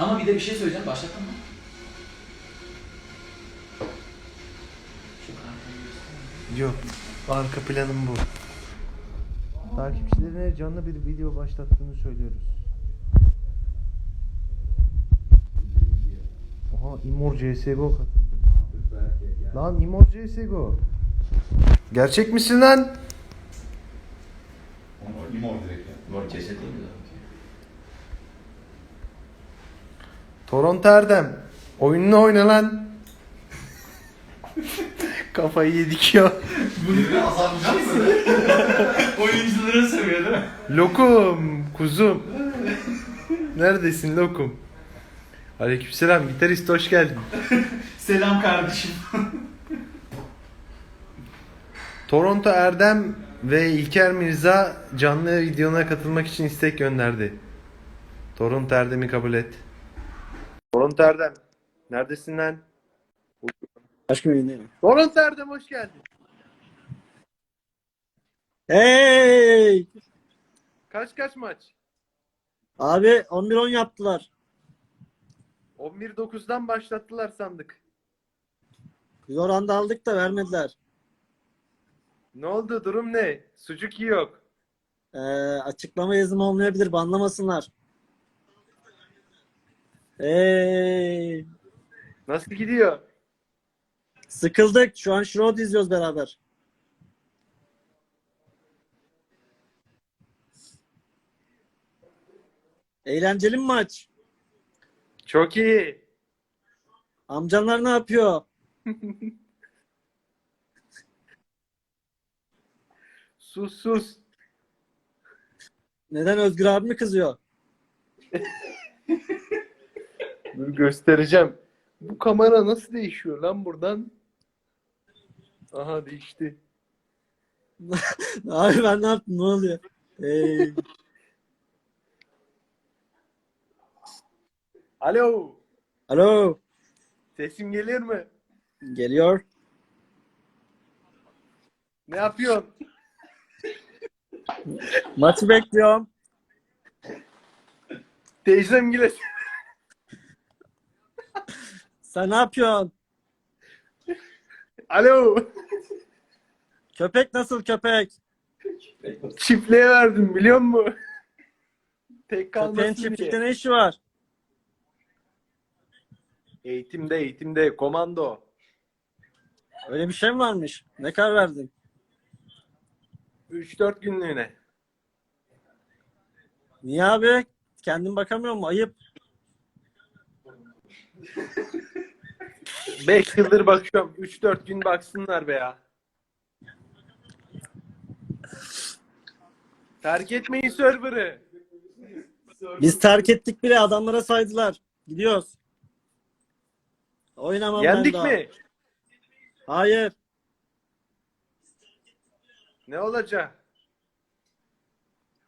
Ama bir de bir şey söyleyeceğim. Başlattın mı? Yok. Arka planım bu. Takipçilerine canlı bir video başlattığını söylüyoruz. Oha Imor CSGO katıldı. Lan Imor CSGO. Gerçek misin lan? Limon direkt ya. Mor ceset değil mi? Toronto Erdem. Oyununu oyna lan. Kafayı yedik ya. Birini azarlayacak mısın? Oyuncuları seviyor değil mi? Lokum, kuzum. Neredesin lokum? Aleykümselam gitarist hoş geldin. Selam kardeşim. Toronto Erdem ve İlker Mirza canlı videona katılmak için istek gönderdi. Toronto Erdem'i kabul et. Toronto Erdem. Neredesin lan? Değil mi? Toronto Erdem hoş geldin. Hey! Kaç kaç maç? Abi 11-10 yaptılar. 11-9'dan başlattılar sandık. Biz oranda aldık da vermediler. Ne oldu? Durum ne? Sucuk yok. Ee, açıklama yazım olmayabilir. Banlamasınlar. Hey! Nasıl gidiyor? Sıkıldık. Şu an Shroud izliyoruz beraber. Eğlenceli mi maç? Çok iyi. Amcanlar ne yapıyor? Sus sus. Neden Özgür abi mi kızıyor? Dur göstereceğim. Bu kamera nasıl değişiyor lan buradan? Aha değişti. Abi ben ne yaptım? Ne oluyor? Hey! Alo. Alo! Sesim geliyor mu? Geliyor. Ne yapıyorsun? Maçı bekliyorum. Teyzem gile. Sen ne yapıyorsun? Alo. Köpek nasıl köpek? Çiftliğe verdim biliyor musun? Tek Köpeğin kalmasın çiftlikte diye. ne işi var? Eğitimde eğitimde komando. Öyle bir şey mi varmış? Ne kadar verdin? 3-4 günlüğüne. Niye abi? Kendin bakamıyor mu? Ayıp. 5 yıldır bakıyorum. 3-4 gün baksınlar be ya. Terk etmeyin server'ı. Biz terk ettik bile adamlara saydılar. Gidiyoruz. Oynamam ben Yendik daha. mi? Hayır. Ne olacak?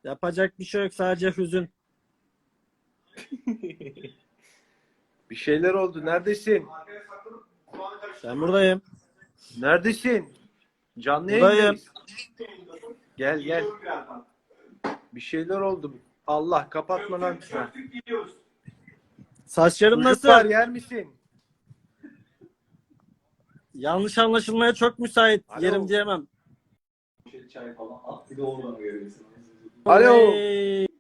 Yapacak bir şey yok. Sadece hüzün. Bir şeyler oldu. Neredesin? Ben buradayım. Neredesin? Canlı Buradayım. yayındayız. Gel gel. Bir şeyler oldu. Allah kapatma lan. Ha. Saçlarım nasıl? var yer misin? Yanlış anlaşılmaya çok müsait. Alo. Yerim diyemem. Çay falan at bir de oradan görebilirsin. Alo. Hey.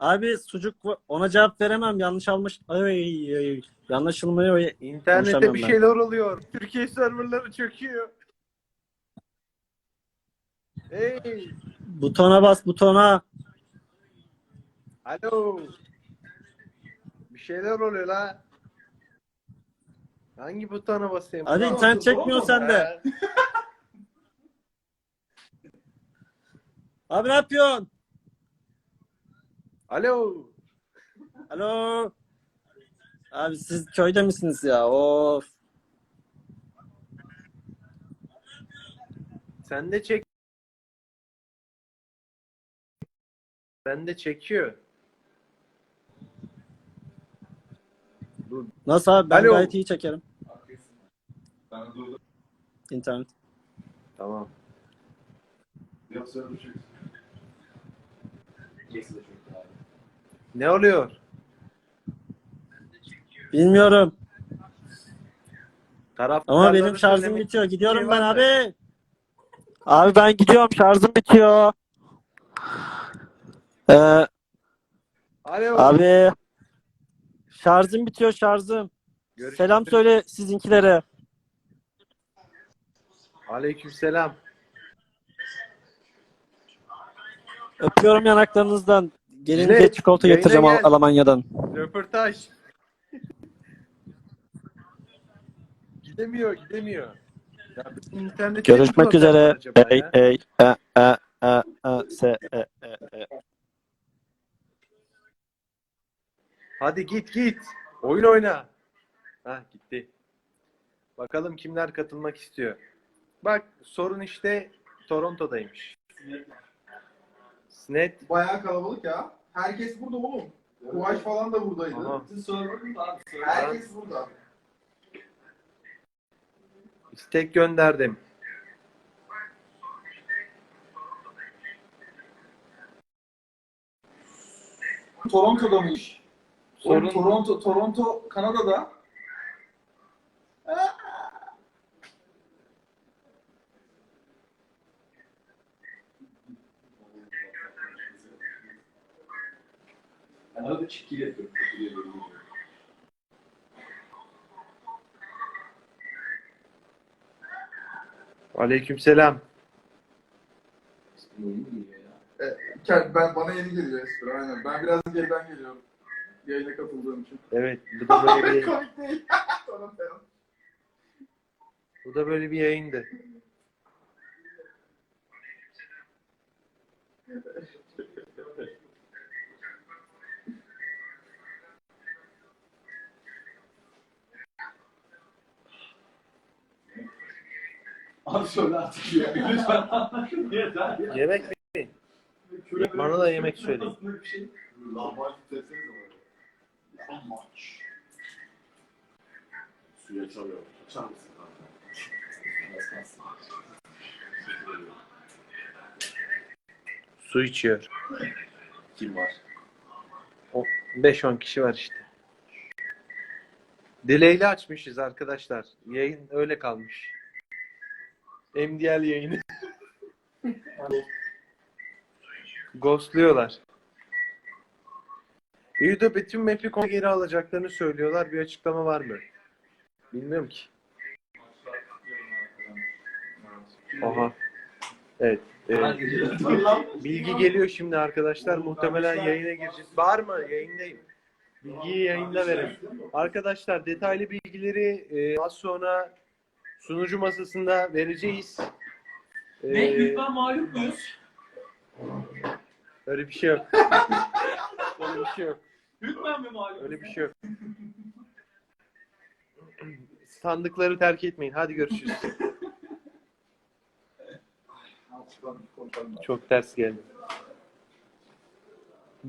Abi sucuk ona cevap veremem. Yanlış almış. Ay, ay, ay. İnternette bir ben. şeyler oluyor. Türkiye serverları çöküyor. Hey. Butona bas butona. Alo. Bir şeyler oluyor la. Hangi butona basayım? Hadi Ulan, internet çekmiyor sende. Abi ne yapıyorsun? Alo. Alo. Abi siz köyde misiniz ya? Of. Sen de çek. Sen de çekiyor. Nasıl abi? Ben Alo. gayet iyi çekerim. Ben de durdum. İnternet. Tamam. Yoksa bir şey. Kesin de çok daha iyi. Ne oluyor? Bilmiyorum. Taraftarlara Ama benim şarjım bitiyor. Gidiyorum şey ben var mı? abi. Abi ben gidiyorum. Şarjım bitiyor. Ee, Alo. abi. Şarjım bitiyor şarjım. Görüşürüz. Selam söyle sizinkilere. Aleykümselam. Öpüyorum yanaklarınızdan. Gelince Cüneyt, çikolata yayına getireceğim gel. Almanya'dan. Röportaj. gidemiyor, gidemiyor. Ya bizim Görüşmek üzere. acaba Ey ya? ey e e e e s e e e. Hadi git git. Oyun oyna. Ha gitti. Bakalım kimler katılmak istiyor. Bak sorun işte Toronto'daymış. Snet. Bayağı kalabalık ya. Herkes burada oğlum. Kuvaş falan da buradaydı. Aha. Siz sorun abi. Herkes burada. istek gönderdim. Toronto'da mı iş? Oğlum, Sorun- Toronto, Toronto Kanada'da. Ben arada çekil yapıyorum. çekil yapıyorum. Aleykümselam. Ya? Kel- Ben bana yeni geliyor espri aynen. Ben biraz geriden geliyorum. Yayına katıldığım için. Evet, bu da böyle bir, Komik değil. Bu da böyle bir yayındı. Abi söyle artık ya. Lütfen. Yeter ya. Yemek mi? Bana da yemek söyleyin. Bir şey. Lahmacun desenize bana. Lahmaç. Suya çalıyor. Açar mısın kanka? Biraz kalsın. Su içiyor. Kim var? O 5-10 kişi var işte. Delay'li açmışız arkadaşlar. Yayın öyle kalmış. MDL yayını. Ghostluyorlar. İyi de bütün map'i konu geri alacaklarını söylüyorlar. Bir açıklama var mı? Bilmiyorum ki. Aha. Evet. evet. Bilgi geliyor şimdi arkadaşlar. Muhtemelen yayına gireceğiz. Var mı? Yayındayım. Bilgiyi yayında verin. Arkadaşlar detaylı bilgileri e, az sonra sunucu masasında vereceğiz. E, Ne? Hükmen mağlup muyuz? öyle bir şey yok. öyle bir şey yok. Hükmen mi mağlup? Öyle bir şey yok. Sandıkları terk etmeyin. Hadi görüşürüz. Çok ters geldi.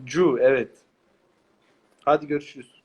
Cu evet. Hadi görüşürüz.